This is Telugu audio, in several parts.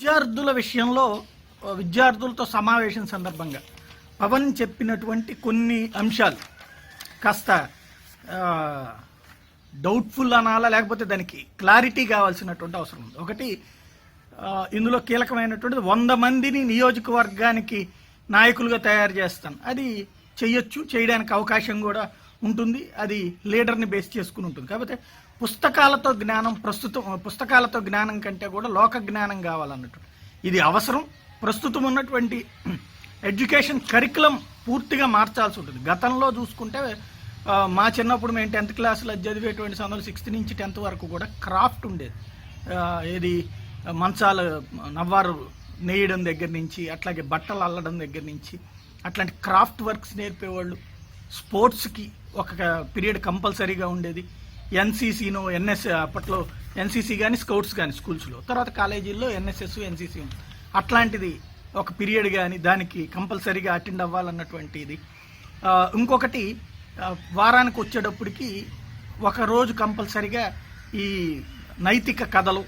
విద్యార్థుల విషయంలో విద్యార్థులతో సమావేశం సందర్భంగా పవన్ చెప్పినటువంటి కొన్ని అంశాలు కాస్త డౌట్ఫుల్ అనాలా లేకపోతే దానికి క్లారిటీ కావాల్సినటువంటి అవసరం ఉంది. ఒకటి ఇందులో కీలకమైనటువంటిది వంద మందిని నియోజకవర్గానికి నాయకులుగా తయారు చేస్తాను. అది చేయొచ్చు చేయడానికి అవకాశం కూడా ఉంటుంది. అది లీడర్ని బేస్ చేసుకుని ఉంటుంది. కాకపోతే పుస్తకాలతో జ్ఞానం ప్రస్తుతం పుస్తకాలతో జ్ఞానం కంటే కూడా లోక జ్ఞానం కావాలన్నట్టు. ఇది అవసరం. ప్రస్తుతం ఉన్నటువంటి ఎడ్యుకేషన్ కరికులం పూర్తిగా మార్చాల్సి ఉంటుంది. గతంలో చూసుకుంటే మా చిన్నప్పుడు మేము టెన్త్ క్లాస్లో చదివేటువంటి సందర్భం సిక్స్త్ నుంచి టెన్త్ వరకు కూడా క్రాఫ్ట్ ఉండేది. ఏది మంచాలు నవ్వారు నేయడం దగ్గర నుంచి అట్లాగే బట్టలు అల్లడం దగ్గర నుంచి అట్లాంటి క్రాఫ్ట్ వర్క్స్ నేర్పేవాళ్ళు. స్పోర్ట్స్కి ఒక పీరియడ్ కంపల్సరీగా ఉండేది. ఎన్సీసీను ఎన్ఎస్ అప్పట్లో ఎన్సీసీ కానీ స్కౌట్స్ కానీ స్కూల్స్లో. తర్వాత కాలేజీల్లో ఎన్ఎస్ఎస్ ఎన్సీసీ ఉంది. అట్లాంటిది ఒక పీరియడ్ కానీ దానికి కంపల్సరీగా అటెండ్ అవ్వాలన్నటువంటిది. ఇంకొకటి వారానికి వచ్చేటప్పటికి ఒక రోజు కంపల్సరీగా ఈ నైతిక కథలు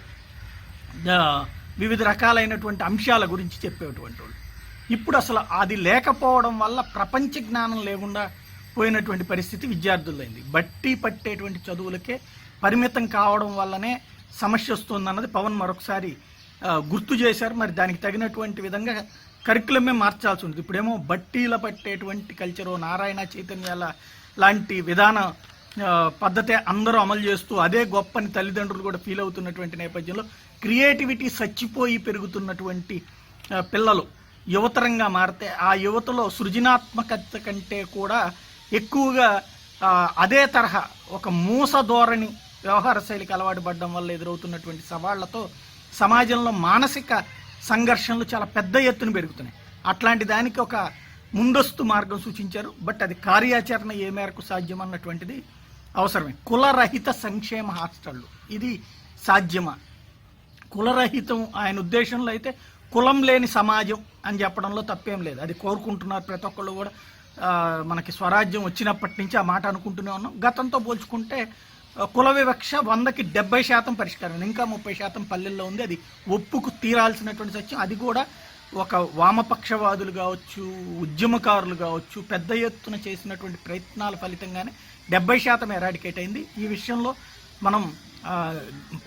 వివిధ రకాలైనటువంటి అంశాల గురించి చెప్పేటువంటి వాళ్ళు. ఇప్పుడు అసలు అది లేకపోవడం వల్ల ప్రపంచ జ్ఞానం లేకుండా పోయినటువంటి పరిస్థితి విద్యార్థులైంది. బట్టి పట్టేటువంటి చదువులకే పరిమితం కావడం వల్లనే సమస్య వస్తుందన్నది పవన్ మరొకసారి గుర్తు చేశారు. మరి దానికి తగినటువంటి విధంగా కరికులమే మార్చాల్సి ఉంటుంది. ఇప్పుడేమో బట్టీల పట్టేటువంటి కల్చరు నారాయణ చైతన్యాల లాంటి విధాన పద్ధతే అందరూ అమలు చేస్తూ అదే గొప్పని తల్లిదండ్రులు కూడా ఫీల్ అవుతున్నటువంటి నేపథ్యంలో క్రియేటివిటీ చచ్చిపోయి పెరుగుతున్నటువంటి పిల్లలు యువతరంగా మారితే ఆ యువతలో సృజనాత్మకత కంటే కూడా ఎక్కువగా అదే తరహా ఒక మూస ధోరణి వ్యవహార శైలికి అలవాటు పడడం వల్ల ఎదురవుతున్నటువంటి సవాళ్ళతో సమాజంలో మానసిక సంఘర్షణలు చాలా పెద్ద ఎత్తున పెరుగుతున్నాయి. అట్లాంటి దానికి ఒక ముందస్తు మార్గం సూచించారు. బట్ అది కార్యాచరణ ఏ మేరకు సాధ్యం అన్నటువంటిది అవసరమే. కులరహిత సంక్షేమ హాస్టళ్ళు. ఇది సాధ్యమా? కులరహితం ఆయన ఉద్దేశంలో అయితే కులం లేని సమాజం అని చెప్పడంలో తప్పేం లేదు. అది కోరుకుంటున్నారు ప్రతి ఒక్కళ్ళు కూడా. మనకి స్వరాజ్యం వచ్చినప్పటి నుంచి ఆ మాట అనుకుంటూనే ఉన్నాం. గతంతో పోల్చుకుంటే కుల వివక్ష వందకి డెబ్బై శాతం పరిష్కారం ఇంకా ముప్పై శాతం పల్లెల్లో ఉంది. అది ఒప్పుకు తీరాల్సినటువంటి సత్యం. అది కూడా ఒక వామపక్షవాదులు కావచ్చు ఉద్యమకారులు కావచ్చు పెద్ద ఎత్తున చేసినటువంటి ప్రయత్నాల ఫలితంగానే డెబ్బై శాతం ఎరాడికేట్ అయింది. ఈ విషయంలో మనం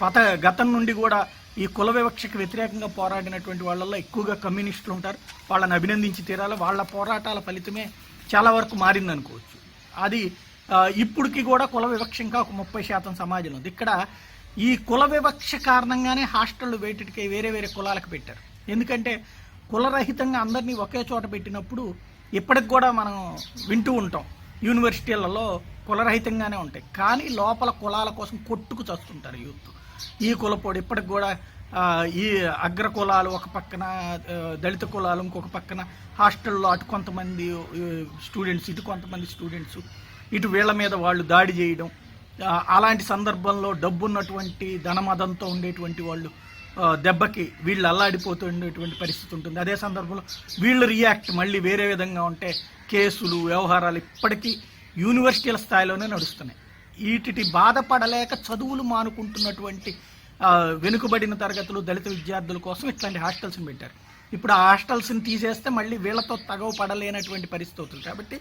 పత గతం నుండి కూడా ఈ కుల వివక్షకు వ్యతిరేకంగా పోరాడినటువంటి వాళ్ళల్లో ఎక్కువగా కమ్యూనిస్టులు ఉంటారు. వాళ్ళని అభినందించి తీరాలి. వాళ్ళ పోరాటాల ఫలితమే చాలా వరకు మారింది అనుకోవచ్చు అది ఇప్పటికి కూడా కుల వివక్ష ఇంకా ఒక ముప్పై శాతం సమాజంలో ఉంది. ఇక్కడ ఈ కుల వివక్ష కారణంగానే హాస్టళ్ళు వేటికి వేరే వేరే కులాలకు పెట్టారు. ఎందుకంటే కులరహితంగా అందరినీ ఒకే చోట పెట్టినప్పుడు ఇప్పటికి కూడా మనం వింటూ ఉంటాం. యూనివర్సిటీలలో కులరహితంగానే ఉంటాయి. కానీ లోపల కులాల కోసం కొట్టుకు చస్తుంటారు యూత్. ఈ కులపోడు ఇప్పటికి కూడా ఈ అగ్ర కులాలు ఒక పక్కన దళిత కులాలు ఇంకొక పక్కన హాస్టల్లో అటు కొంతమంది స్టూడెంట్స్ ఇటు కొంతమంది స్టూడెంట్స్ ఇటు వీళ్ళ మీద వాళ్ళు దాడి చేయడం అలాంటి సందర్భంలో డబ్బున్నటువంటి ధనమదంతో ఉండేటువంటి వాళ్ళు దెబ్బకి వీళ్ళు అల్లాడిపోతూ ఉండేటువంటి పరిస్థితి ఉంటుంది. అదే సందర్భంలో వీళ్ళు రియాక్ట్ మళ్ళీ వేరే విధంగా ఉంటే కేసులు వ్యవహారాలు ఇప్పటికీ యూనివర్సిటీల స్థాయిలోనే నడుస్తున్నాయి. వీటి బాధపడలేక చదువులు మానుకుంటున్నటువంటి వెనుకబడిన తరగతులు దళిత విద్యార్థుల కోసం ఇట్లాంటి హాస్టల్స్ని పెట్టారు. ఇప్పుడు ఆ హాస్టల్స్ని తీసేస్తే మళ్ళీ వీళ్ళతో తగవ పడలేనటువంటి కాబట్టి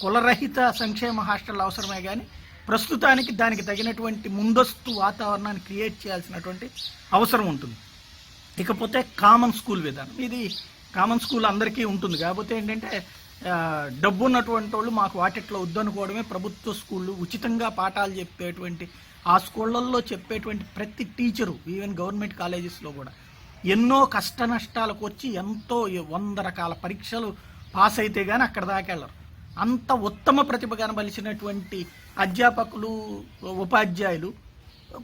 కులరహిత సంక్షేమ హాస్టల్ అవసరమే కానీ ప్రస్తుతానికి దానికి తగినటువంటి ముందస్తు వాతావరణాన్ని క్రియేట్ చేయాల్సినటువంటి అవసరం ఉంటుంది. ఇకపోతే కామన్ స్కూల్ విధానం. ఇది కామన్ స్కూల్ అందరికీ ఉంటుంది. కాకపోతే ఏంటంటే డబ్బు ఉన్నటువంటి వాళ్ళు మాకు వాటిట్లో వద్దనుకోవడమే ప్రభుత్వ స్కూళ్ళు. ఉచితంగా పాఠాలు చెప్పేటువంటి ఆ స్కూళ్ళల్లో చెప్పేటువంటి ప్రతి టీచరు ఈవెన్ గవర్నమెంట్ కాలేజెస్లో కూడా ఎన్నో కష్ట నష్టాలకు వచ్చి ఎంతో వంద రకాల పరీక్షలు పాస్ అయితే కానీ అక్కడ దాకా వెళ్ళరు. అంత ఉత్తమ ప్రతిభ కనబలిసినటువంటి అధ్యాపకులు ఉపాధ్యాయులు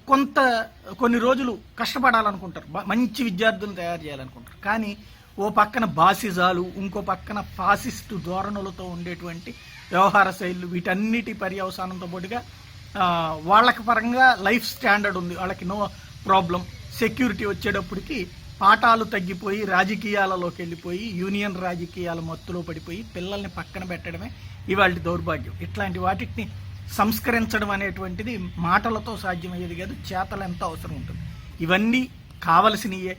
కొంత కొన్ని రోజులు కష్టపడాలనుకుంటారు. మంచి విద్యార్థులను తయారు చేయాలనుకుంటారు. కానీ ఓ పక్కన బాసిజాలు ఇంకో పక్కన ఫాసిస్టు ధోరణులతో ఉండేటువంటి వ్యవహార శైలులు వీటన్నిటి పర్యవసానంతో పాటుగా వాళ్ళకి పరంగా లైఫ్ స్టాండర్డ్ ఉంది. వాళ్ళకి నో ప్రాబ్లం. సెక్యూరిటీ వచ్చేటప్పటికి పాఠాలు తగ్గిపోయి రాజకీయాలలోకి వెళ్ళిపోయి యూనియన్ రాజకీయాల మత్తులో పడిపోయి పిల్లల్ని పక్కన పెట్టడమే ఇవాళ దౌర్భాగ్యం. ఇట్లాంటి వాటిని సంస్కరించడం అనేటువంటిది మాటలతో సాధ్యమయ్యేది కాదు చేతలు ఎంత అవసరం ఉంటుంది. ఇవన్నీ కావలసినయే.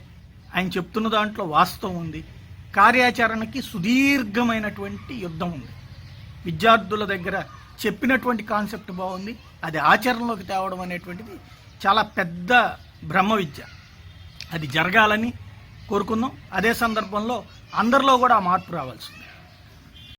ఆయన చెప్తున్న దాంట్లో వాస్తవం ఉంది. కార్యాచరణకి సుదీర్ఘమైనటువంటి యుద్ధం ఉంది. విద్యార్థుల దగ్గర చెప్పినటువంటి కాన్సెప్ట్ బాగుంది. అది ఆచరణలోకి తేవడం అనేటువంటిది చాలా పెద్ద బ్రహ్మ విద్య. అది జరగాలని కోరుకుందాం. అదే సందర్భంలో అందరిలో కూడా ఆ మార్పు రావాల్సింది.